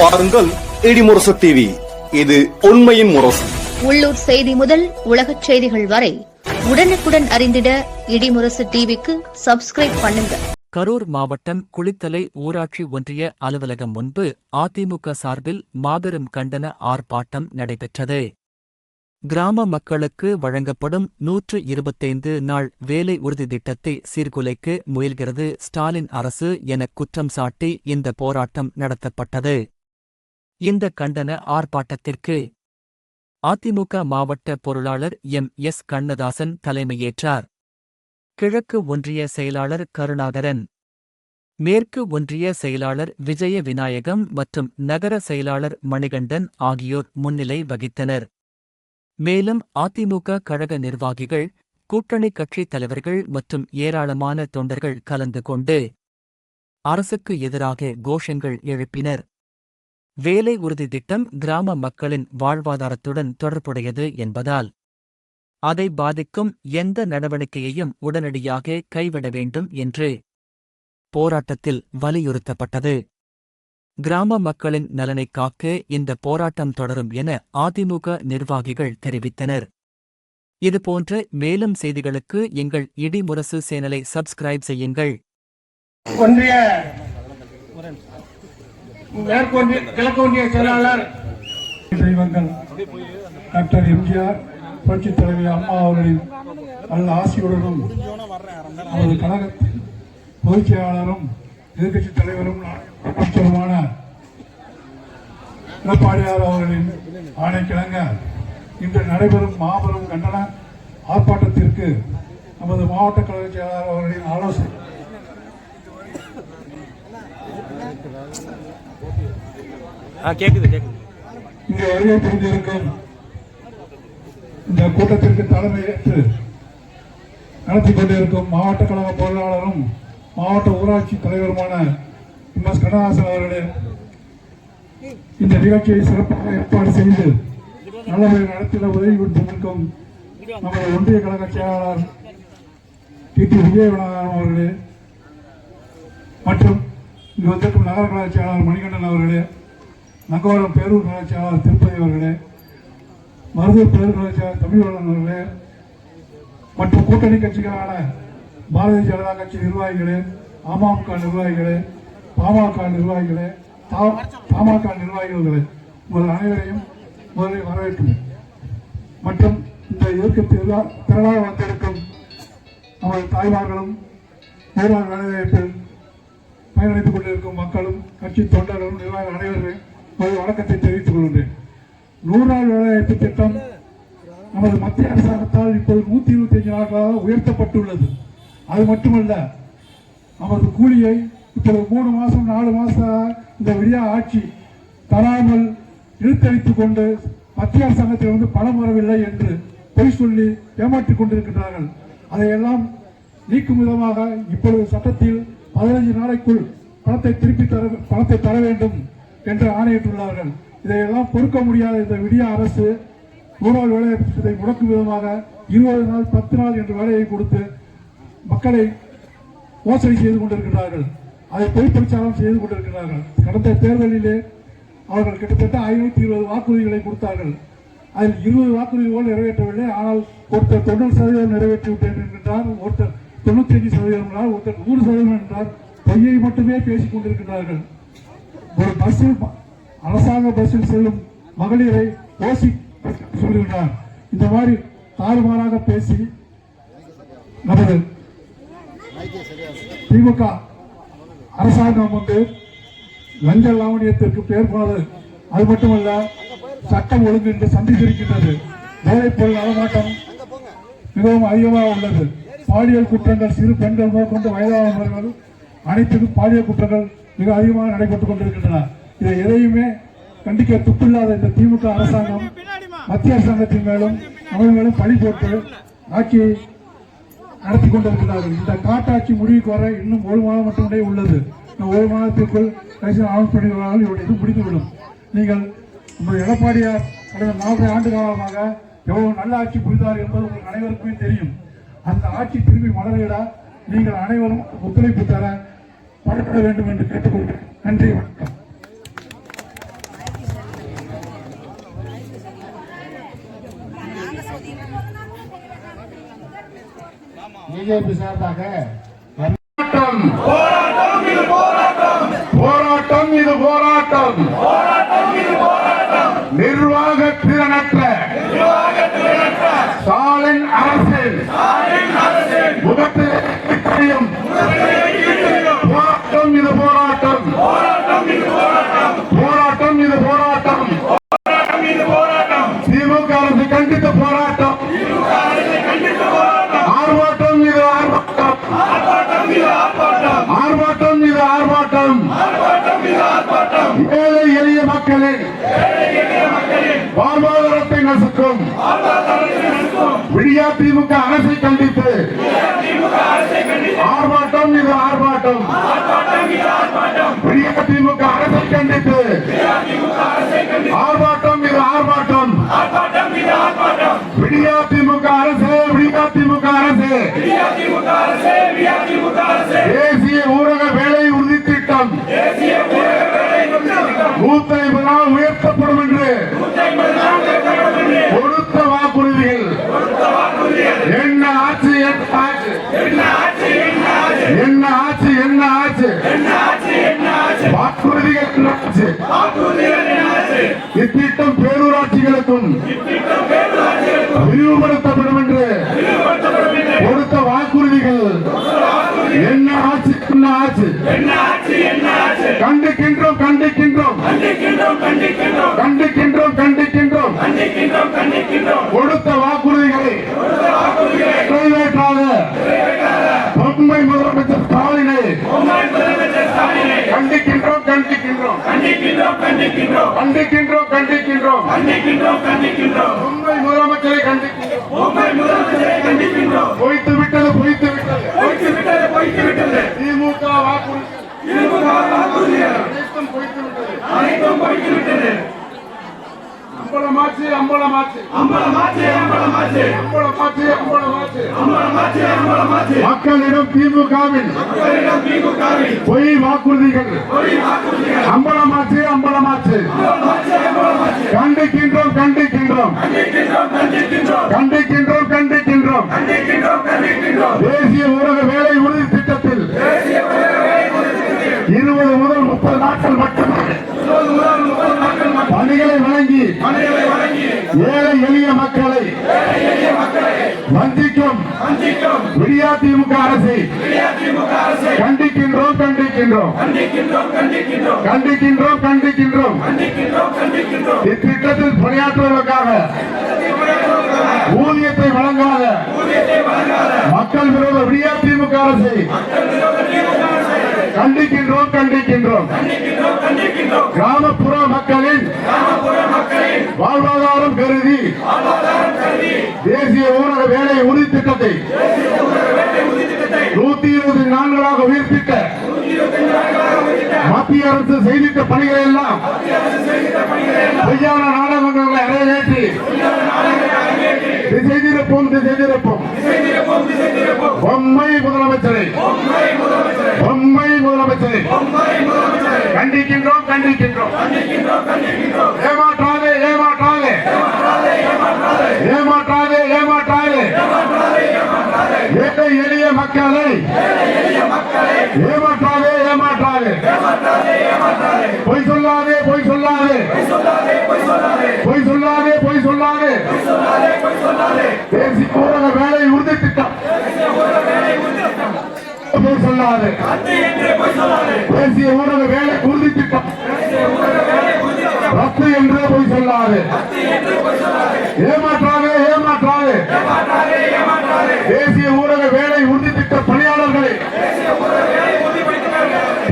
பாருங்கள் இடிமுரசு டிவி இது உண்மையின் முரசு. உள்ளூர் செய்தி முதல் உலகச் செய்திகள் வரை உடனுக்குடன் அறிந்திட இடிமுரசு டிவிக்கு சப்ஸ்கிரைப் பண்ணுங்க. கரூர் மாவட்டம் குளித்தலை ஊராட்சி ஒன்றிய அலுவலகம் முன்பு அதிமுக சார்பில் மாபெரும் கண்டன ஆர்ப்பாட்டம் நடைபெற்றது. கிராம மக்களுக்கு வழங்கப்படும் நூற்று இருபத்தைந்து நாள் வேலை உறுதி திட்டத்தை சீர்குலைக்க முயல்கிறது ஸ்டாலின் அரசு என குற்றம் சாட்டி இந்த போராட்டம் நடத்தப்பட்டது. இந்த கண்டன ஆர்ப்பாட்டத்திற்கு அதிமுக மாவட்ட பொருளாளர் எம். எஸ். கண்ணதாசன் தலைமையேற்றார். கிழக்கு ஒன்றிய செயலாளர் கருணாகரன். மேற்கு ஒன்றிய செயலாளர் விஜய விநாயகம் மற்றும் நகர செயலாளர் மணிகண்டன் ஆகியோர் முன்னிலை வகித்தனர். மேலும் அதிமுக கழக நிர்வாகிகள் கூட்டணி கட்சித் தலைவர்கள் மற்றும் ஏராளமான தொண்டர்கள் கலந்து கொண்டு அரசுக்கு எதிராக கோஷங்கள் எழுப்பினர். வேலை உறுதி திட்டம் கிராம மக்களின் வாழ்வாதாரத்துடன் தொடர்புடையது என்பதால் அதை பாதிக்கும் எந்த நடவடிக்கையையும் உடனடியாக கைவிட வேண்டும் என்று போராட்டத்தில் வலியுறுத்தப்பட்டது. கிராம மக்களின் நலனைக் காக்க இந்த போராட்டம் தொடரும் என அதிமுக நிர்வாகிகள் தெரிவித்தனர். இதுபோன்ற மேலும் செய்திகளுக்கு எங்கள் இடிமுரசு சேனலை சப்ஸ்கிரைப் செய்யுங்கள். ஒன்றிய மேற்கொன்றிய கிழக்கு ஒன்றிய செயலாளர். தெய்வங்கள் டாக்டர் எம்ஜிஆர் புரட்சித் தலைவி அம்மா அவர்களின் நல்ல ஆசியுடனும் அவரது கழகத்தின் பொதுச் செயலாளரும் எதிர்கட்சித் தலைவரும் அமைச்சருமான எடப்பாடியார் அவர்களின் ஆணைக்கிழங்க இன்று நடைபெறும் மாபெரும் கண்டன ஆர்ப்பாட்டத்திற்கு நமது மாவட்ட கழக செயலாளர் அவர்களின் ஆலோசனை. கேக்குது கேக்குது. இங்கே வருகை புரிந்திருக்கும் இந்த கூட்டத்திற்கு தலைமை ஏற்று நடத்தி கொண்டிருக்கும் மாவட்ட கழக பொருளாளரும் மாவட்ட ஊராட்சி தலைவருமான எம். எஸ். கண்ணதாசன் அவர்களே இந்த நிகழ்ச்சியை சிறப்பாக ஏற்பாடு செய்து நல்லபடியாக நடத்திட உதவி கொடுத்திருக்கும் நமது ஒன்றிய கழக செயலாளர் டி. டி. விஜயவநாதன் அவர்களே மற்றும் இவத்திற்கும் வந்திருக்கும் நகர கழக மணிகண்டன் அவர்களே நங்கவரம் பேரூர் கழக திருப்பதி அவர்களே மருதூர் பேரூர் கழக தமிழ்வளன் அவர்களே மற்றும் கூட்டணி கட்சிகளான பாரதிய ஜனதா கட்சி நிர்வாகிகளே அமமுக நிர்வாகிகளே பாமக நிர்வாகிகளே தா- பாமக நிர்வாகிகளே உங்கள் அனைவரையும் முதலில் வரவேற்கிறேன். மற்றும் இந்த இயற்கை திருவிழா திரளாக வந்திருக்கும் நமது தாய்மார்களும் ஊரார் வேலைவாய்ப்பில் பயனளித்துக் கொண்டிருக்கும் மக்களும் கட்சி தொண்டர்களும் நிர்வாக அனைவரும் ஒரு வணக்கத்தை தெரிவித்துக் கொள்கின்றேன். நூறாள் வேலைவாய்ப்பு திட்டம் நமது மத்திய அரசாங்கத்தால் இப்போது நூத்தி இருபத்தி அஞ்சு நாட்களாக உயர்த்தப்பட்டுள்ளது. அது மட்டுமல்ல நமது கூலியை இப்போது மூணு மாசம் நாலு மாசம் இந்த விடியா ஆட்சி தராமல் இழுத்தடித்துக் கொண்டு மத்திய அரசாங்கத்திலிருந்து பணம் வரவில்லை என்று பொய் சொல்லி ஏமாற்றிக் கொண்டிருக்கின்றார்கள். அதையெல்லாம் நீக்கும் விதமாக இப்பொழுது சட்டத்தில் பதினைஞ்சு நாளைக்குள் பணத்தை திருப்பி தர பணத்தை தர வேண்டும் என்று ஆணையிட்டுள்ளார்கள். இதையெல்லாம் பொறுக்க முடியாத இந்த விடிய அரசு நூறாள் வேலை முடக்கும் விதமாக இருபது நாள் பத்து நாள் என்ற வேலையை கொடுத்து மக்களை மோசடி செய்து கொண்டிருக்கிறார்கள். அதை பொய் பிரச்சாரம் செய்து கொண்டிருக்கிறார்கள். கடந்த தேர்தலிலே அவர்கள் கிட்டத்தட்ட ஐநூற்றி இருபது வாக்குறுதிகளை கொடுத்தார்கள். அதில் இருபது வாக்குறுதிகள் நிறைவேற்றவில்லை. ஆனால் ஒருத்தர் தொண்ணூறு சதவீதம் நிறைவேற்றி விட்டேன் என்கின்றார். ஒருத்தர் தொண்ணூத்தி அஞ்சு சதவீதம் என்றார் ஒருத்தர் நூறு சதவீதம் என்றார் பொய்யை மட்டுமே பேசிக் கொண்டிருக்கிறார்கள். ஒரு பஸ்ஸில் அரசாங்க பஸ்ஸில் செல்லும் மகளிரை ஓசி சொல்லுகிறார் இந்த மாதிரி தாறுமாறாக பேசி நமது திமுக அரசாங்கம் வந்து லஞ்ச லாவணியத்திற்கு பெயர் போனது அது மட்டுமல்ல சட்டம் ஒழுங்கு என்று சந்தித்திருக்கின்றது போதைப் பொருள் நடமாட்டம் மிகவும் அதிகமாக உள்ளது. பாலியல் குற்றங்கள் சிறு பெண்கள் முதற்கொண்டு வயதானவர்கள் அனைத்திலும் பாலியல் குற்றங்கள் மிக அதிகமாக நடைபெற்றுக் கொண்டிருக்கின்றன. இதை எதையுமே கண்டிக்க துப்பில்லாத இந்த திமுக அரசாங்கம் மத்திய அரசாங்கத்தின் மேலும் அவர்கள் மேலும் பழி போட்டு ஆட்சி நடத்தி கொண்டிருக்கிறார்கள். இந்த காட்டாட்சி முடிவுக்கு வர இன்னும் ஒரு மாதம் மட்டுமே உள்ளது. இந்த ஒரு மாதத்திற்குள் கடைசி அனௌன்ஸ் பண்ணிவிடுவார்கள் இவருடைய இது முடிந்துவிடும். நீங்கள் உங்கள் எடப்பாடியார் கடந்த நான்கு ஆண்டு காலமாக எவ்வளவு நல்ல ஆட்சி புரிந்தார் என்பது உங்களுக்கு அனைவருக்குமே தெரியும். ஆட்சி திரும்பி மலரிட நீங்கள் அனைவரும் ஒத்துழைப்பு தர வழங்கப்பட வேண்டும் என்று கேட்டுக்கொள்கிறேன். நன்றி வணக்கம். பிஜேபி சார்பாக ஸ்டாலின் அரசின் விடியா திமுக அரசை கண்டித்து ஆர்ப்பாட்டம் இது ஆர்ப்பாட்டம். விடியா திமுக அரசை கண்டித்து ஆர்ப்பாட்டம் இது ஆர்ப்பாட்டம். விடியா திமுக அரசு விடியா திமுக அரசு தேசிய ஊரக வேலை உறுதி திட்டம். நூத்தி ஐம்பது நாள் உயர்த்தப்படும் இத்திட்டம் பேரூராட்சிகளுக்கும் விரிவுபடுத்தப்படும் என்று கொடுத்த வாக்குறுதிகள் என்ன ஆச்சு என்ன ஆச்சு கண்டிக்கின்றோம் கண்டிக்கின்றோம். கண்டிக்கின்றோம் கண்டிக்கின்றோம். கொடுத்த வாக்குறுதிகளை நிறைவேற்றாத பொம்மை முதலமைச்சர் ஸ்டாலினை கண்டிக்கின்றோம் கண்டிக்கின்றோம் கண்டிக்கின்றோம். கண்டிக்கின்றோம் பொம்மை முதலமைச்சரை கண்டிக்கின்றோம். பொய்த்து விட்டது பொய்த்து விட்டது திமுக வாக்குறுதி அனைத்தும் பொய்த்து விட்டது அம்பலமாச்சு அம்பலமாச்சு அம்பலமாச்சு அம்பலமாச்சு மக்களிடம் திமுகவின் பொய் வாக்குறுதிகள். அம்பலமாச்சு அம்பலமாச்சு கண்டிக்கின்றோம் கண்டிக்கின்றோம். கண்டிக்கின்றோம் கண்டிக்கின்றோம். தேசிய ஊரக வேலை உறுதி திட்டத்தில் இருபது முதல் முப்பது நாட்கள் மட்டுமே பணிகளை வழங்கி ஏழை எளிய மக்களை வஞ்சிக்கும். விடியா திமுக அரசை கண்டிக்கின்றோம் கண்டிக்கின்றோம். கண்டிக்கின்றோம் கண்டிக்கின்றோம். இத்திட்டத்தில் பணியாற்றுவதற்காக ஊதியத்தை வழங்காத மக்கள் விரோத விடியா திமுக கண்டிக்கின்றோம் கண்டிக்கின்றோம். கிராமப்புற மக்களின் வாழ்வாதாரம் கருதி தேசிய ஊரக வேலை உறுதி திட்டத்தை நூத்தி இருபத்தி நான்காக உயிர்ப்பித்த மத்திய அரசு செய்திட்ட பணிகளை எல்லாம் பொய்யான நாடகங்களை அரங்கேற்றி திசை திருப்போம் திசை திருப்போம் பொம்மை முதலமைச்சரை பொம்மை முதலமைச்சரை கண்டிக்கின்றோம் கண்டிக்கின்றோம் ஏமாற்றாதே ஏமாற்றாதே ஏமாற்றாதே ஏமாற்றாதே ஏழை எளிய மக்களை ஏமாற்றாதே ஏமாற்றாதே. பொய் சொல்லாதே பொய் சொல்லாதே. பொய் சொல்லாதே பொய் சொல்லாதே. தேசிய ஊரக வேலை உறுதி திட்டம் பொய் சொல்லாதே. தேசிய ஊரக வேலை உறுதி திட்டம் ரத்து என்று பொய் சொல்லாதே. ஏமாற்றாதே ஏமாற்றாதே. தேசிய ஊரக வேலை உறுதி திட்ட பணியாளர்களை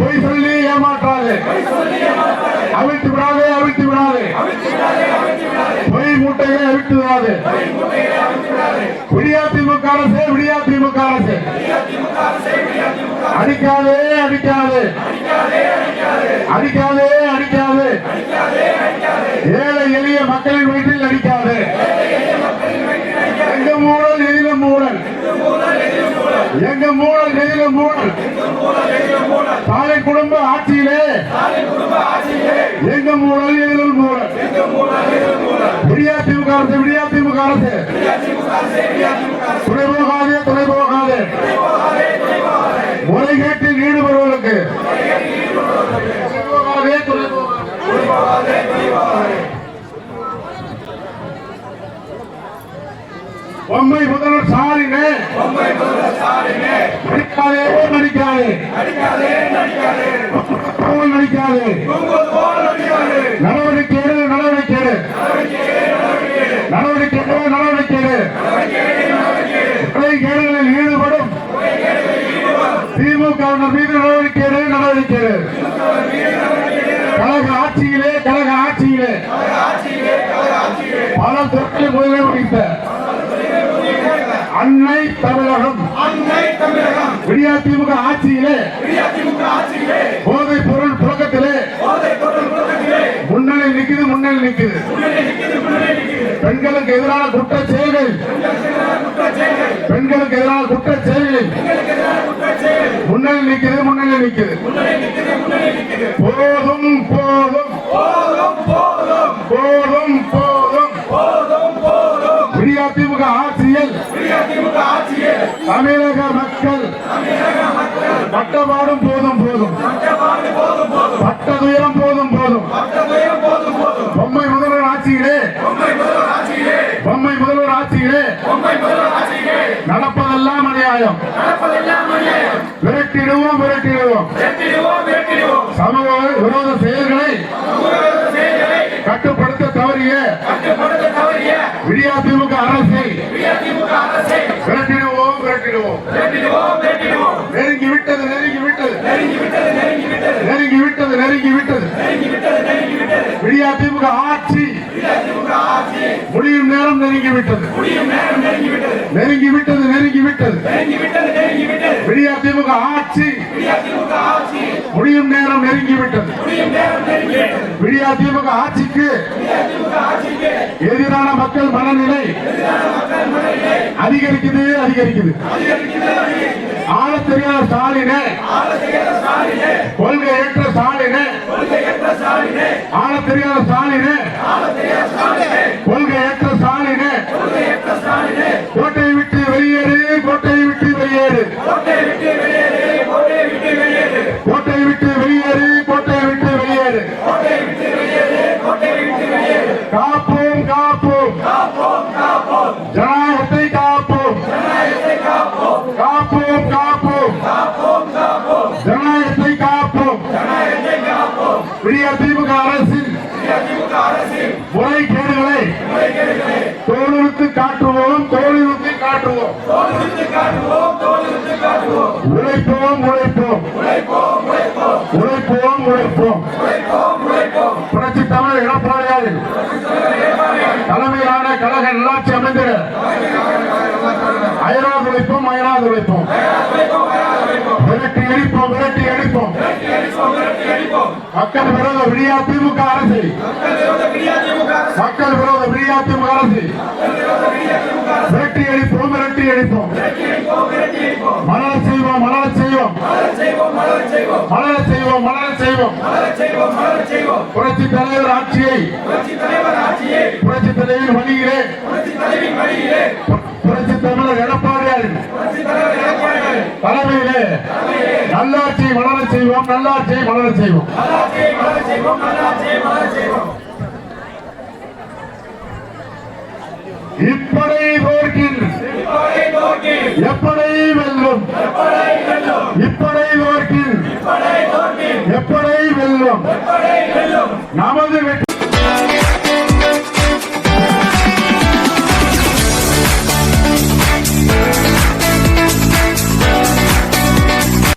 பொய் சொல்லி ஏமாற்றாதே அவிழ்த்து விடாதே அவிழ்த்து விடாதே. பொய் மூட்டைகளை அவிழ்த்து விடாதே. விடியா திமுக அரசு விடியா திமுக அரசு. அடிக்காதே அடிக்காதே. அடிக்காதே அடிக்காதே. ஏழை எளிய மக்களின் வீட்டில் அடிக்காதே. எங்க மூடல் எதில மூடல்? எங்க மூடல் எதில மூடல்? தாலை குடும்ப ஆட்சியிலே. எங்க மூலம் எங்கள் மூலம் விடியா திமுக அரசு விடியா திமுக அரசு. துணை போகாதே துணை போகாதே முறைகேட்டில் ஈடுபடுவதற்கு. துணை போகாதே துணை போகாதே பொம்மை முதல்வர் சாரினே பொம்மை முதல்வர் சாரினே அடிக்காதே நடிக்காதே அடிக்காதே நடிக்காதே போல் நடிக்காதே போல் நடிக்காதே நடவடிக்கை எடு நடவடிக்கை நடவடிக்கை நடவடிக்கை கேடுகளில் ஈடுபடும். திமுக மீது நடவடிக்கை எடு நடவடிக்கை கழக ஆட்சியிலே. கழக ஆட்சியிலே பல தொற்று முதலமைச்சர் முதலில் முடித்த அன்னை தமிழகம். விடியா திமுக ஆட்சியிலே. போதைப் பொருள் புழக்கத்திலே. முன்னணி நிக்குது முன்னணி நிக்குது. பெண்களுக்கு எதிரான குற்ற செயல்கள் பெண்களுக்கு எதிரான குற்ற செயல்கள் முன்னணி நிக்குது முன்னணி நிக்குது. போதும் போதும் போதும். தமிழக மக்கள் பட்டபாடும் போதும் போதும். பட்ட துயரம் போதும் போதும். பொம்மை முதல்வர் ஆட்சியிலே பொம்மை முதல்வர் ஆட்சியிலே நடப்பதெல்லாம் அநியாயம். விரட்டிடுவோம் விரட்டிடுவோம் சமூக விரோத செயல்களை கட்டுப்படுத்த தவறிய விடியா திமுக அரசை விரட்டிடுவோம் விரட்டிடுவோம் நெருங்கி விட்டது நெருங்கி விட்டது நெருங்கி விட்டது நெருங்கி விட்டது விடியா திமுக ஆட்சி. முடியும் நேரம் நெருங்கி விட்டது நெருங்கி விட்டது நெருங்கி விட்டது விடியா திமுக ஆட்சி. முடியும் நேரம் நெருங்கி விட்டது விடியா திமுக ஆட்சிக்கு எதிரான மக்கள் மனநிலை அதிகரிக்குது அதிகரிக்குது. ஆள தெரியாத ஸ்டாலினே. கொள்கை ஏற்ற ஸ்டாலினே. ஆள தெரியாத ஸ்டாலினே. கொள்கை ஏற்ற ஸ்டாலினே. காட்டுவோம் தோலுறுத்து காட்டுவோம். உழைப்போம் உழைப்போம். உழைப்போம் உழைப்போம். புரட்சி தமிழ் எடப்பாடியார் தலைமையிலான கழக நல்லாட்சி அமைந்திட அயராது உழைப்போம் அயராது உழைப்போம். விரட்டி அடிப்போம் விரட்டி அடிப்போம். மக்கள் விரோத விடியா திமுக அரசு மக்கள் விரோத விடியா திமுக அரசை விரட்டி அடிப்போம் விரட்டி அடிப்போம் மலர செய்வோம் மலர செய்வோம். மலர செய்வோம் மலர செய்வோம். புரட்சி தலைவர் ஆட்சியை புரட்சி தலைவர் வழியிலே புரட்சி தமிழர் எடப்பாடியார் தலைமையிலே நல்லாட்சியை மலர செய்வோம் நல்லாட்சியை மலர செய்வோம். இப்படை தோற்கின் எப்படை வெல்லும்? இப்படை தோற்கின். எப்படை வெல்லும்? நமது